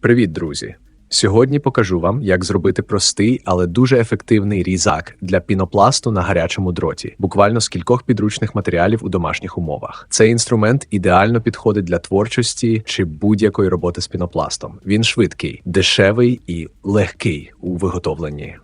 Привіт, друзі! Сьогодні покажу вам, як зробити простий, але дуже ефективний різак для пінопласту на гарячому дроті, буквально з кількох підручних матеріалів у домашніх умовах. Цей інструмент ідеально підходить для творчості чи будь-якої роботи з пінопластом. Він швидкий, дешевий і легкий у виготовленні.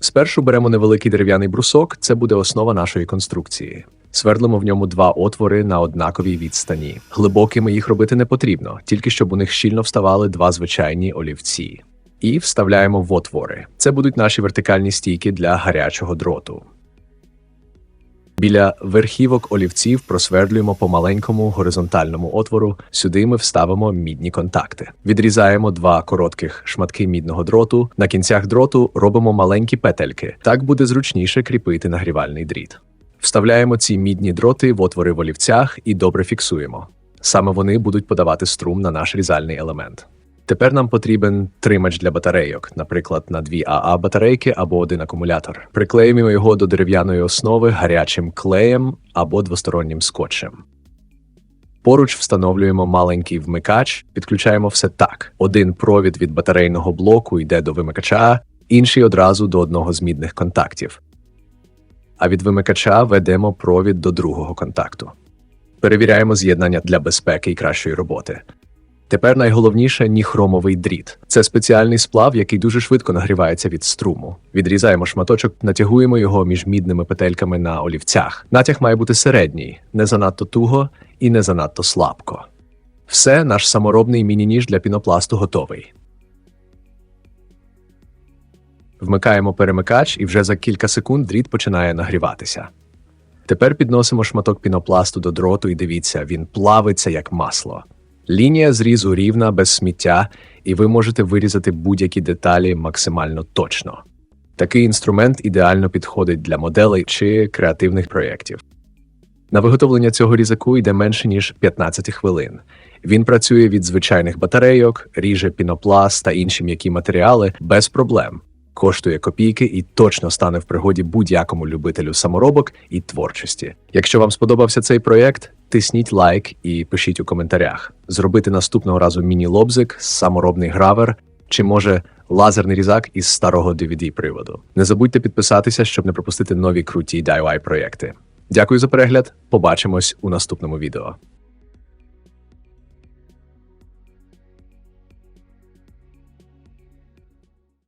Спершу беремо невеликий дерев'яний брусок, це буде основа нашої конструкції. Свердлимо в ньому два отвори на однаковій відстані. Глибокими їх робити не потрібно, тільки щоб у них щільно вставали два звичайні олівці. І вставляємо в отвори. Це будуть наші вертикальні стійки для гарячого дроту. Біля верхівок олівців просвердлюємо по маленькому горизонтальному отвору. Сюди ми вставимо мідні контакти. Відрізаємо два коротких шматки мідного дроту. На кінцях дроту робимо маленькі петельки. Так буде зручніше кріпити нагрівальний дріт. Вставляємо ці мідні дроти в отвори в олівцях і добре фіксуємо. Саме вони будуть подавати струм на наш різальний елемент. Тепер нам потрібен тримач для батарейок, наприклад, на дві АА батарейки або один акумулятор. Приклеїмо його до дерев'яної основи гарячим клеєм або двостороннім скотчем. Поруч встановлюємо маленький вмикач, підключаємо все так: один провід від батарейного блоку йде до вимикача, інший одразу до одного з мідних контактів. А від вимикача ведемо провід до другого контакту. Перевіряємо з'єднання для безпеки і кращої роботи. Тепер найголовніше ніхромовий дріт. Це спеціальний сплав, який дуже швидко нагрівається від струму. Відрізаємо шматочок, натягуємо його між мідними петельками на олівцях. Натяг має бути середній, не занадто туго і не занадто слабко. Все, наш саморобний міні-ніж для пінопласту готовий. Вмикаємо перемикач, і вже за кілька секунд дріт починає нагріватися. Тепер підносимо шматок пінопласту до дроту і дивіться, він плавиться як масло. Лінія зрізу рівна, без сміття, і ви можете вирізати будь-які деталі максимально точно. Такий інструмент ідеально підходить для моделей чи креативних проєктів. На виготовлення цього різаку йде менше ніж 15 хвилин. Він працює від звичайних батарейок, ріже пінопласт та інші м'які матеріали без проблем. Коштує копійки і точно стане в пригоді будь-якому любителю саморобок і творчості. Якщо вам сподобався цей проєкт, тисніть лайк і пишіть у коментарях. Зробити наступного разу міні-лобзик, саморобний гравер чи може лазерний різак із старого dvd приводу. Не забудьте підписатися, щоб не пропустити нові круті DIY проєкти. Дякую за перегляд. Побачимось у наступному відео.